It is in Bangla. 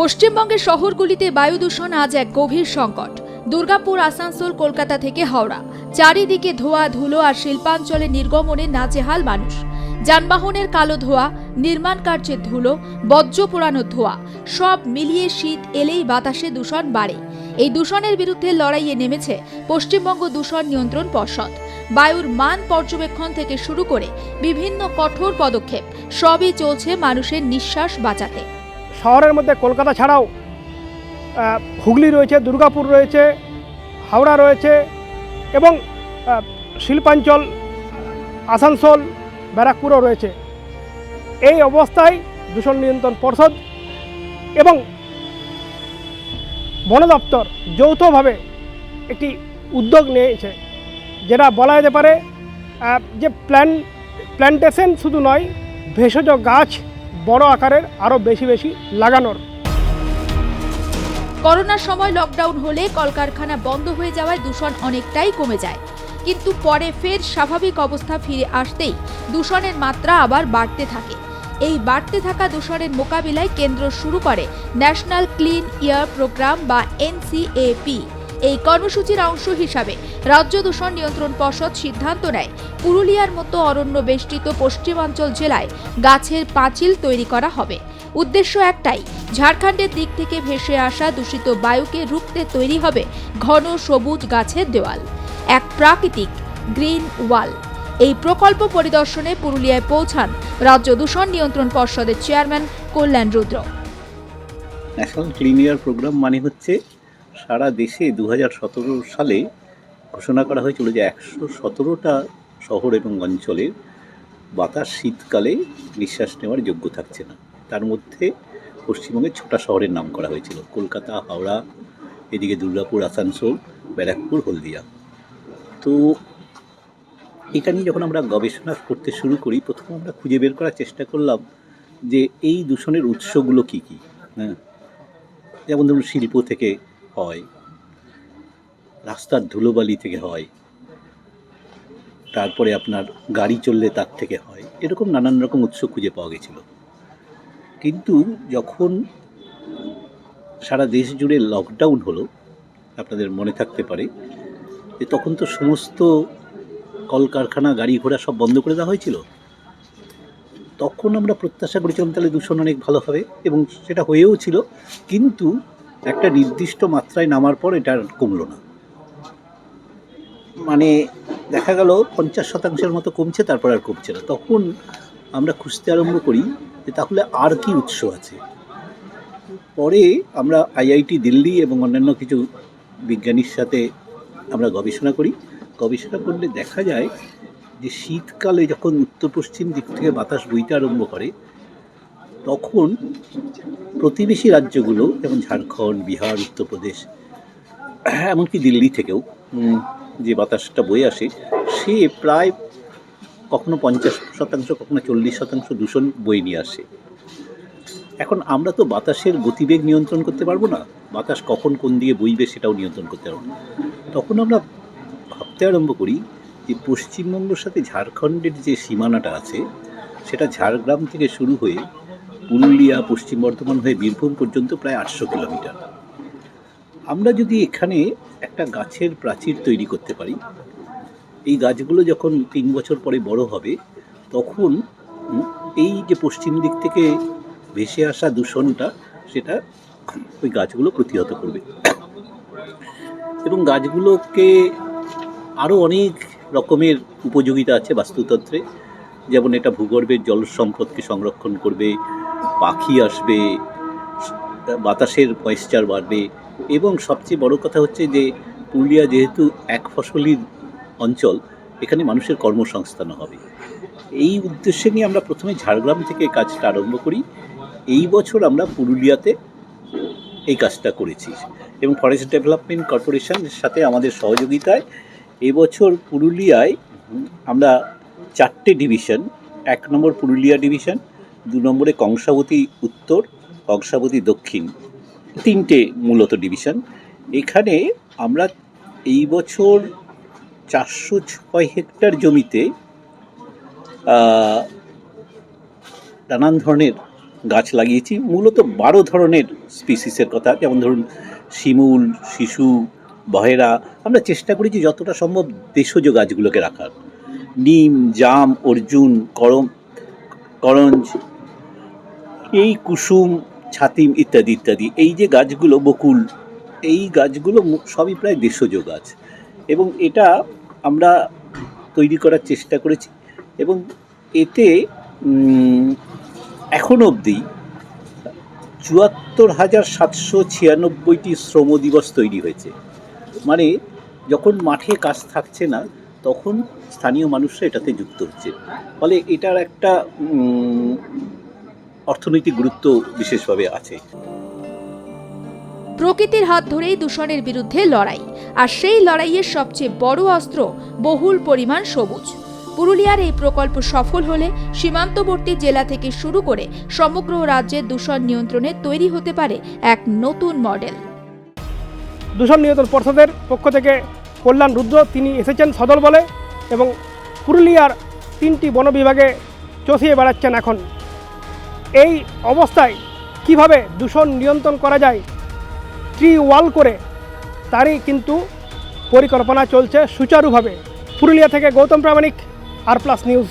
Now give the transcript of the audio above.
পশ্চিমবঙ্গের শহরগুলিতে বায়ু দূষণ আজ এক গভীর সংকট। দুর্গাপুর, আসানসোল, কলকাতা থেকে হাওড়া। চারিদিকে ধোয়া, ধুলো আর শিল্পাঞ্চলে নির্গমনে নাচেহাল মানুষ। যানবাহনের কালো ধোয়া, নির্মাণ কার্যের ধুলো, বজ্র পোড়ানোর ধোয়া, সব মিলিয়ে শীত এলেই বাতাসে দূষণ বাড়ে। এই দূষণের বিরুদ্ধে লড়াইয়ে নেমেছে পশ্চিমবঙ্গ দূষণ নিয়ন্ত্রণ পর্ষদ। বায়ুর মান পর্যবেক্ষণ থেকে শুরু করে বিভিন্ন কঠোর পদক্ষেপ, সবই চলছে মানুষের নিঃশ্বাস বাঁচাতে। শহরের মধ্যে কলকাতা ছাড়াও হুগলি রয়েছে, দুর্গাপুর রয়েছে, হাওড়া রয়েছে এবং শিল্পাঞ্চল, আসানসোল, ব্যারাকপুরও রয়েছে। এই অবস্থায় দূষণ নিয়ন্ত্রণ পর্ষদ এবং বন দপ্তর যৌথভাবে একটি উদ্যোগ নিয়েছে, যেটা বলা যেতে পারে যে প্ল্যান, প্ল্যান্টেশন শুধু নয়, ভেষজ গাছ বড় আকারের আরও বেশি বেশি লাগানোর। করোনার সময় লকডাউন হলে কলকারখানা বন্ধ হয়ে যাওয়ায় দূষণ অনেকটাই কমে যায়। কিন্তু পরে ফের স্বাভাবিক অবস্থা ফিরে আসতেই দূষণের মাত্রা আবার বাড়তে থাকে। এই বাড়তে থাকা দূষণের মোকাবিলায় কেন্দ্র শুরু করে ন্যাশনাল ক্লিন ইয়ার প্রোগ্রাম বা এনসিএপি এই কর্মসূচির অংশ হিসাবে রাজ্য দূষণ নিয়ন্ত্রণ পর্ষদ সিদ্ধান্ত নেয়। পুরুলিয়ার মতো অরণ্য বেষ্টিত পশ্চিমাঞ্চল জেলায় গাছের পাঁচিল তৈরি করা হবে। উদ্দেশ্য একটাই, ঝাড়খণ্ডের দিক থেকে ভেসে আসা দূষিত বায়ুকে রুখতে তৈরি হবে ঘন সবুজ গাছের দেওয়াল। এক প্রাকৃতিক গ্রিন ওয়াল। এই প্রকল্প পরিদর্শনে পুরুলিয়ায় পৌঁছান রাজ্য দূষণ নিয়ন্ত্রণ পর্ষদের chairman Kalyan Rudra. Clean programme মানে হচ্ছে সারা দেশে দু হাজার সতেরো সালে ঘোষণা করা হয়েছিল যে একশো সতেরোটা শহর এবং অঞ্চলের বাতাস শীতকালে নিঃশ্বাস নেওয়ার যোগ্য থাকছে না। তার মধ্যে পশ্চিমবঙ্গের ছটা শহরের নাম করা হয়েছিল। কলকাতা, হাওড়া, এদিকে দুর্গাপুর, আসানসোল, ব্যারাকপুর, হলদিয়া। তো এটা নিয়ে যখন আমরা গবেষণা করতে শুরু করি, প্রথম আমরা খুঁজে বের করার চেষ্টা করলাম যে এই দূষণের উৎসগুলো কী কী? হ্যাঁ। যেমন ধরুন শিল্প থেকে হয়, রাস্তার ধুলোবালি থেকে হয়, তারপরে আপনার গাড়ি চললে তার থেকে হয়, এরকম নানান রকম উৎস খুঁজে পাওয়া গেছিল। কিন্তু যখন সারা দেশ জুড়ে লকডাউন হলো, আপনাদের মনে থাকতে পারে, যে তখন তো সমস্ত কলকারখানা, গাড়ি ঘোড়া সব বন্ধ করে দেওয়া হয়েছিল। তখন আমরা প্রত্যাশা করেছিলাম তাহলে দূষণ অনেক ভালো হবে, এবং সেটা হয়েও ছিল, কিন্তু একটা নির্দিষ্ট মাত্রায় নামার পর এটা আর কমলো না। মানে দেখা গেল পঞ্চাশ শতাংশের মতো কমছে, তারপর আর কমছে না। তখন আমরা খুঁজতে আরম্ভ করি যে তাহলে আর কি উৎস আছে। পরে আমরা আইআইটি দিল্লি এবং অন্যান্য কিছু বিজ্ঞানীর সাথে আমরা গবেষণা করি। গবেষণা করলে দেখা যায় যে শীতকালে যখন উত্তর পশ্চিম দিক থেকে বাতাস বইতে আরম্ভ করে তখন প্রতিবেশী রাজ্যগুলো, যেমন ঝাড়খণ্ড, বিহার, উত্তরপ্রদেশ, এমনকি দিল্লি থেকেও যে বাতাসটা বয়ে আসে, সে প্রায় কখনো পঞ্চাশ শতাংশ, কখনো চল্লিশ শতাংশ দূষণ বয়ে নিয়ে আসে। এখন আমরা তো বাতাসের গতিবেগ নিয়ন্ত্রণ করতে পারব না। বাতাস কখন কোন দিকে বইবে সেটাও নিয়ন্ত্রণ করতে পারব না। তখন আমরা ভাবতে আরম্ভ করি যে পশ্চিমবঙ্গের সাথে ঝাড়খণ্ডের যে সীমানাটা আছে, সেটা ঝাড়গ্রাম থেকে শুরু হয়ে পুরুলিয়া, পশ্চিম বর্ধমান হয়ে বীরভূম পর্যন্ত প্রায় আটশো কিলোমিটার। আমরা যদি এখানে একটা গাছের প্রাচীর তৈরি করতে পারি, এই গাছগুলো যখন তিন বছর পরে বড় হবে, তখন এই যে পশ্চিম দিক থেকে ভেসে আসা দূষণটা, সেটা ওই গাছগুলো প্রতিহত করবে। এবং গাছগুলোকে আরও অনেক রকমের উপযোগিতা আছে বাস্তুতন্ত্রে। যেমন এটা ভূগর্ভের জল সম্পদকে সংরক্ষণ করবে পাখি আসবে, বাতাসের ময়েশ্চার বাড়বে এবং সবচেয়ে বড় কথা হচ্ছে যে পুরুলিয়া যেহেতু এক ফসলির অঞ্চল, এখানে মানুষের কর্মসংস্থান হবে। এই উদ্দেশ্যে নিয়ে আমরা প্রথমে ঝাড়গ্রাম থেকে কাজটা আরম্ভ করি। এই বছর আমরা পুরুলিয়াতে এই কাজটা করেছি এবং ফরেস্ট ডেভেলপমেন্ট কর্পোরেশনের সাথে আমাদের সহযোগিতায় এবছর পুরুলিয়ায় আমরা চারটে ডিভিশন এক নম্বর পুরুলিয়া ডিভিশন দু নম্বরে কংসাবতী উত্তর, কংসাবতী দক্ষিণ, তিনটে মূলত ডিভিশন এখানে আমরা এই বছর চারশো ছয় হেক্টর জমিতে নানান ধরনের গাছ লাগিয়েছি। মূলত বারো ধরনের স্পিসিসের কথা, যেমন ধরুন শিমুল, শিশু, বহেরা। আমরা চেষ্টা করেছি যতটা সম্ভব দেশজ গাছগুলোকে রাখার। নিম, জাম, অর্জুন, করম, করঞ্জ এই কুসুম, ছাতিম ইত্যাদি ইত্যাদি, এই যে গাছগুলো বকুল, এই গাছগুলো সবই প্রায় দেশজ গাছ। এবং এটা আমরা তৈরি করার চেষ্টা করেছি। এবং এতে এখনও অবধি চুয়াত্তর হাজার সাতশো ছিয়ানব্বইটি শ্রম দিবস তৈরি হয়েছে। মানে যখন মাঠে কাজ থাকছে না, তখন স্থানীয় মানুষরা এটাতে যুক্ত হচ্ছে। ফলে এটার একটা অর্থনৈতিক গুরুত্ব বিশেষভাবে আছে। প্রকৃতির হাত ধরেই দূষণের বিরুদ্ধে লড়াই আর সেই লড়াইয়ের সবচেয়ে বড় অস্ত্র বহুল পরিমাণ সবুজ। পুরুলিয়ার এই প্রকল্প সফল হলে সীমান্তবর্তী জেলা থেকে শুরু করে সমগ্র রাজ্যের দূষণ নিয়ন্ত্রণে তৈরি হতে পারে এক নতুন মডেল। দূষণ নিয়ন্ত্রণ পর্ষদের পক্ষ থেকে কল্যাণ রুদ্র তিনি এসেছেন সদল বলে এবং পুরুলিয়ার তিনটি বন বিভাগে চষিয়ে বেড়াচ্ছেন এখন। এই অবস্থায় কীভাবে দূষণ নিয়ন্ত্রণ করা যায় ট্রি ওয়াল করে, তারই কিন্তু পরিকল্পনা চলছে সুচারুভাবে। পুরুলিয়া থেকে Goutam Pramanik R plus news